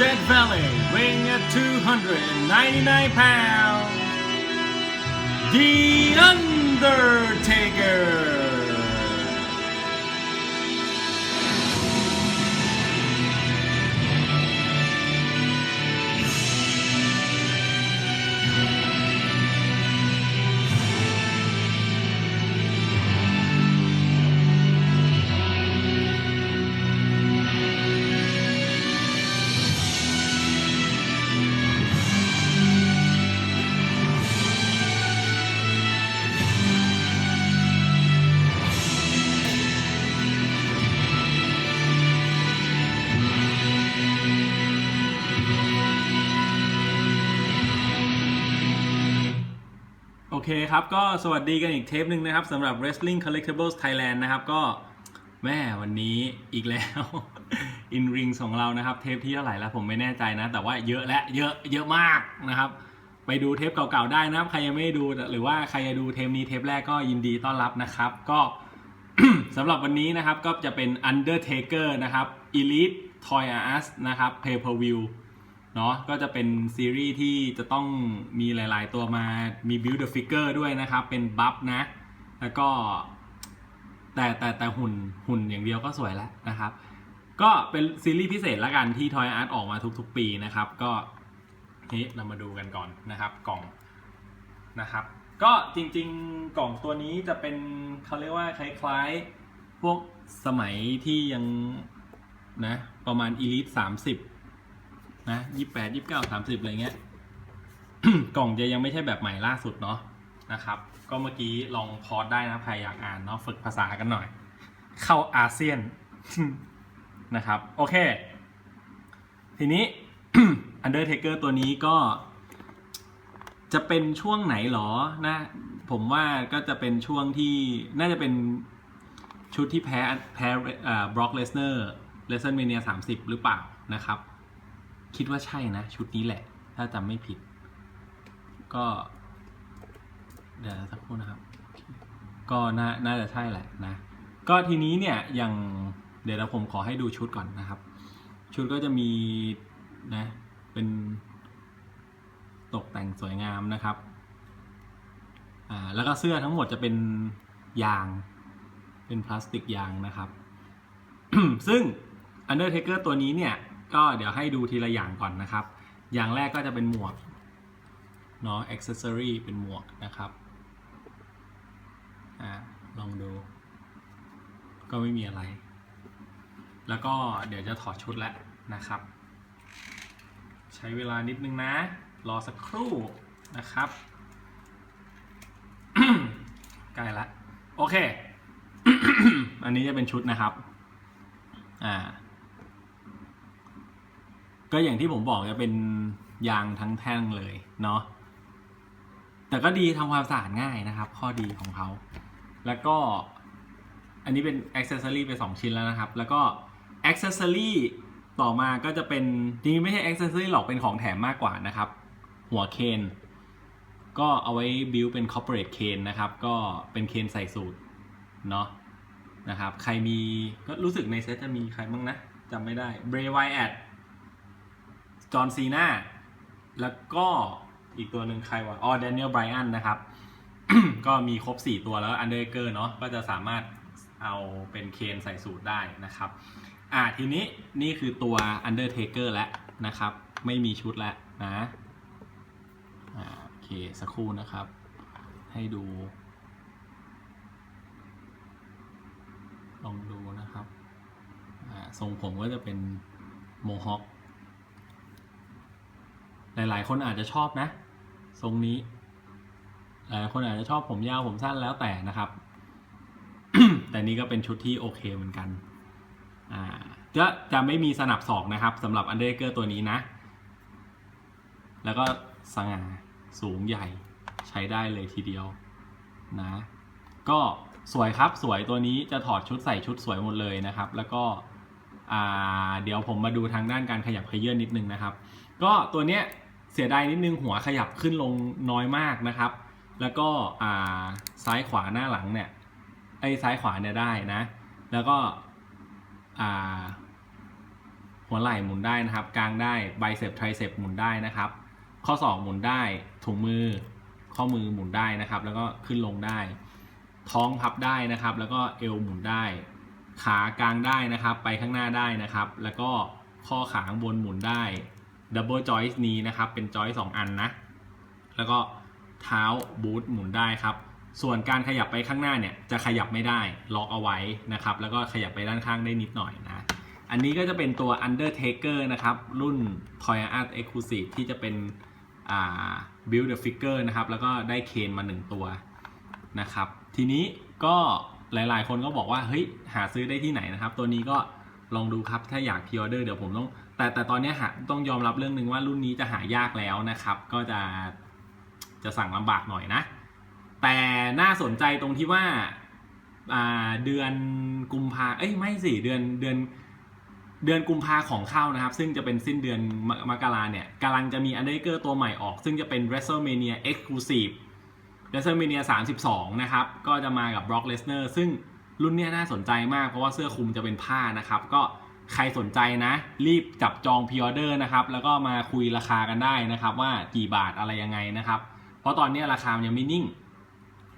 Death Valley, weighing at 299 pounds, The Undertaker. โอเคครับ ก็สวัสดีกันอีกเทปหนึ่งนะครับสำหรับ Wrestling Collectibles Thailand นะครับก็แม่วันนี้อีกแล้ว In Ring ของเรานะครับ เทปที่เท่าไหร่แล้วผมไม่แน่ใจนะ แต่ว่าเยอะและเยอะเยอะมากนะครับ ไปดูเทปเก่าๆได้นะครับ ใครยังไม่ด้ดูหรือว่าใครจะดูเทปนี้เทปแรกก็ยินดีต้อนรับนะครับ ก็สำหรับวันนี้นะครับก็จะเป็น Undertaker นะครับ Elite Toy Us นะครับ Pay Per View เนาะก็จะเป็นซีรีส์ที่จะต้องมีหลาย ๆ ตัวมามี Build the Figure ด้วยนะครับ เป็นบัฟนะ แล้วก็ แต่แต่แต่หุ่นหุ่นอย่างเดียวก็สวยแล้วนะครับ ก็เป็นซีรีส์พิเศษละกันที่ Toy Art ออกมาทุก ๆ ปีนะครับ ก็นี่เรามาดูกันก่อนนะครับกล่องนะครับ ก็จริง ๆ กล่องตัวนี้จะเป็นเขาเรียกว่าคล้าย ๆ พวกสมัยที่ยังนะประมาณ Elite 30 นะยี่แปดยี่เก้าสามสิบอะไรเงี้ย กล่องจะยังไม่ใช่แบบใหม่ล่าสุดเนาะนะครับ ก็เมื่อกี้ลองพอดได้นะใครอยากอ่านเนาะฝึกภาษากันหน่อย เข้าอาเซียนนะครับ โอเค ทีนี้ Undertaker ตัวนี้ก็ จะเป็นช่วงไหนหรอนะ ผมว่าก็จะเป็นช่วงที่น่าจะเป็นชุดที่แพ้แพ้บล็อกเลสเนอร์เลสเซนเมเนียสามสิบหรือเปล่านะครับ คิดว่าใช่นะ ชุดนี้แหละ ถ้าจำไม่ผิด ก็ เดี๋ยวสักครู่นะครับ ก็น่าน่าจะใช่แหละนะ ก็ทีนี้เนี่ยอย่างเดี๋ยวเราผมขอให้ดูชุดก่อนนะครับ ชุดก็จะมีนะเป็นตกแต่งสวยงามนะครับอ่าแล้วก็เสื้อทั้งหมดจะเป็นยาง เป็นพลาสติกยางนะครับ ซึ่ง Undertaker ตัวนี้เนี่ย ก็เดี๋ยวให้ดูทีละอย่างก่อนนะครับ อย่างแรกก็จะเป็นหมวกเนาะ accessory เป็นหมวกนะครับอ่าลองดู ก็ไม่มีอะไร แล้วก็เดี๋ยวจะถอดชุดแล้วนะครับ ใช้เวลานิดนึงนะ รอสักครู่นะครับใกล้ละ โอเค อันนี้จะเป็นชุดนะครับ อ่า ก็อย่างที่ผมบอกจะเป็นยางทั้งแท่งเลยเนาะแต่ก็ดีทำความสะอาดง่ายนะครับ ข้อดีของเขา แล้วก็อันนี้เป็นอ c เซ s ซอรีไป 2 ชิ้นแล้วนะครับ แล้วก็อ c เซ s ซอรีต่อมาก็จะเป็นจริงๆไม่ใช่อ c เซ s ซอรีหรอกเป็นของแถมมากกว่านะครับ หัวเคนก็เอาไว้บิวเป็น corporate เคนนะครับ ก็เป็นเคนใส่สูตรเนาะนะครับ ใครมีก็รู้สึกในเซตจะมีใครบ้างนะจำไม่ได้เบรย์ไวแอด จอห์นซีนาแล้วก็อีกตัวหนึ่งใครวะอ๋อแดเนียลไบรอันนะครับ ก็มีครบ 4 ตัวแล้วอันเดอร์เกอร์เนาะก็จะสามารถเอาเป็นเคนใส่สูตรได้นะครับอ่าทีนี้นี่คือตัว Undertaker แล้วนะครับ ไม่มีชุดแล้วนะอ่าโอเค สักครู่นะครับ ให้ดู ลองดูนะครับอ่าทรงผมก็จะเป็นโมฮอค หลายๆ คนอาจจะชอบนะ ทรงนี้ หลายคนอาจจะชอบผมยาวผมสั้นแล้วแต่นะครับ แต่นี่ก็เป็นชุดที่โอเคเหมือนกัน อ่าจะจะไม่มีสนับศอกนะครับสำหรับอันเดอร์เกอร์ตัวนี้นะ แล้วก็สง่าสูงใหญ่ใช้ได้เลยทีเดียวนะ ก็สวยครับสวยตัวนี้จะถอดชุดใส่ชุดสวยหมดเลยนะครับ แล้วก็เดี๋ยวผมมาดูทางด้านการขยับเขยื่อนนิดนึงนะครับ ก็ตัวเนี้ยเสียดายนิดนึงหัวขยับขึ้นลงน้อยมากนะครับ แล้วก็อ่าซ้ายขวาหน้าหลังเนี่ยไอ้ซ้ายขวาเนี่ยได้นะ แล้วก็อ่าหัวไหล่หมุนได้นะครับ กลางได้ไบเซปไทรเซปหมุนได้นะครับ ข้อศอกหมุนได้ถุงมือข้อมือหมุนได้นะครับ แล้วก็ขึ้นลงได้ ท้องพับได้นะครับ แล้วก็เอวหมุนได้ ขากลางได้นะครับ ไปข้างหน้าได้นะครับ แล้วก็ข้อขาข้างบนหมุนได้ ดับเบิลจอยส์นี้นะครับ เป็นจอยสองอันนะ แล้วก็เท้าบูทหมุนได้ครับ ส่วนการขยับไปข้างหน้าเนี่ย จะขยับไม่ได้ล็อกเอาไว้นะครับ แล้วก็ขยับไปด้านข้างได้นิดหน่อยนะ อันนี้ก็จะเป็นตัว Undertaker นะครับ รุ่น Toy Art Exclusive ที่จะเป็นอ่า Build the Figure นะครับ แล้วก็ได้เคนมา 1 ตัวนะครับ ทีนี้ก็หลายๆ คนก็บอกว่า เฮ้ย หาซื้อได้ที่ไหนนะครับ ตัวนี้ก็ลองดูครับ ถ้าอยากพิออเดอร์เดี๋ยวผมต้อง แต่แต่ตอนนี้หาต้องยอมรับเรื่องหนึ่งว่ารุ่นนี้จะหายากแล้วนะครับ ก็จะจะสั่งลำบากหน่อยนะ แต่น่าสนใจตรงที่ว่าเดือนกุมภาเอ้ยไม่สิเดือนเดือนเดือนกุมภาของเข้านะครับ ซึ่งจะเป็นสิ้นเดือนมมกราเนี่ยกำลังจะมีอันเดอร์เกอร์ตัวใหม่ออก ซึ่งจะเป็น WrestleMania Exclusive WrestleMania 32 นะครับ ก็จะมากับ Brock Lesnar ซึ่งรุ่นนี้น่าสนใจมากเพราะว่าเสื้อคลุมจะเป็นผ้านะครับ ก็ ใครสนใจนะ รีบจับจองพิออเดอร์นะครับ แล้วก็มาคุยราคากันได้นะครับ ว่ากี่บาทอะไรยังไงนะครับ เพราะตอนนี้ราคามันยังไม่นิ่ง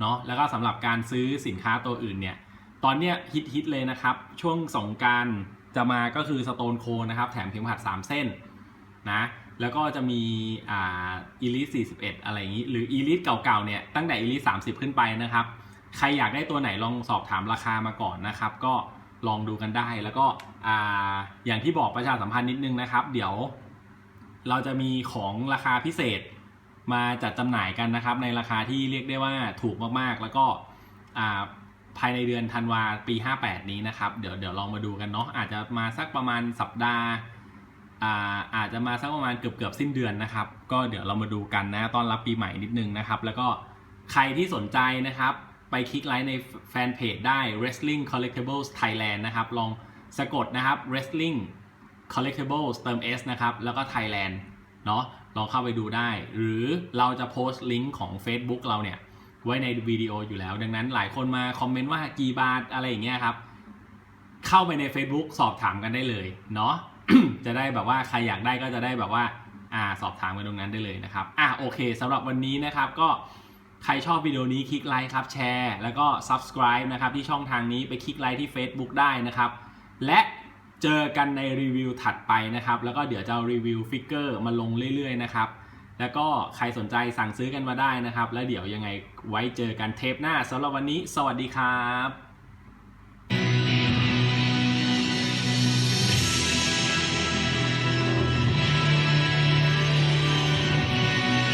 เนาะแล้วก็สำหรับการซื้อสินค้าตัวอื่นเนี่ย ตอนเนี้ยฮิตฮิตเลยนะครับ ช่วงสงการจะมาก็คือสโตนโคนะครับ แถมเข็มขัด 3 เส้นนะแล้วก็จะมีอ่าอีลิส41 อะไรอย่างนี้ หรืออีลิสเก่าๆเนี่ยตั้งแต่อีลิส30 ขึ้นไปนะครับ ใครอยากได้ตัวไหนลองสอบถามราคามาก่อนนะครับ ก็ ลองดูกันได้ แล้วก็อ่าอย่างที่บอกประชาสัมพันธ์นิดนึงนะครับ เดี๋ยวเราจะมีของราคาพิเศษมาจัดจำหน่ายกันนะครับ ในราคาที่เรียกได้ว่าถูกมากๆ แล้วก็อ่าภายในเดือนธันวาปี 58 นี้นะครับ เดี๋ยวเดี๋ยวลองมาดูกันเนาะอาจจะมาสักประมาณสัปดาห์อาอาจจะมาสักประมาณเกือบเกือบสิ้นเดือนนะครับ ก็เดี๋ยวเรามาดูกันนะตอนรับปีใหม่นิดนึงนะครับ แล้วก็ใครที่สนใจนะครับ ไปคลิกไลค์ในแฟนเพจได้ Wrestling Collectibles Thailand นะครับ ลองสะกดนะครับ Wrestling Collectibles เติม S นะครับ แล้วก็ Thailand เนาะลองเข้าไปดูได้ หรือเราจะโพสต์ลิงก์ของ Facebook เราเนี่ย ไว้ในวิดีโออยู่แล้ว ดังนั้นหลายคนมาคอมเมนต์ว่ากี่บาทอะไรอย่างเงี้ยครับ เข้าไปใน Facebook สอบถามกันได้เลยเนาะจะได้แบบว่าใครอยากได้ก็จะได้แบบว่าอ่าสอบถามกันตรงนั้นได้เลยนะครับอะโอเคสำหรับวันนี้นะครับก็ ใครชอบวิดีโอนี้คลิกไลค์ครับแชร์ แล้วก็ subscribe นะครับที่ช่องทางนี้ไปคลิกไลค์ที่ Facebook ได้นะครับ และเจอกันในรีวิวถัดไปนะครับ แล้วก็เดี๋ยวจะรีวิวฟิกเกอร์มาลงเรื่อยๆนะครับ แล้วก็ใครสนใจสั่งซื้อกันมาได้นะครับ แล้วเดี๋ยวยังไงไว้เจอกันเทปหน้าสำหรับวันนี้ สวัสดีครับ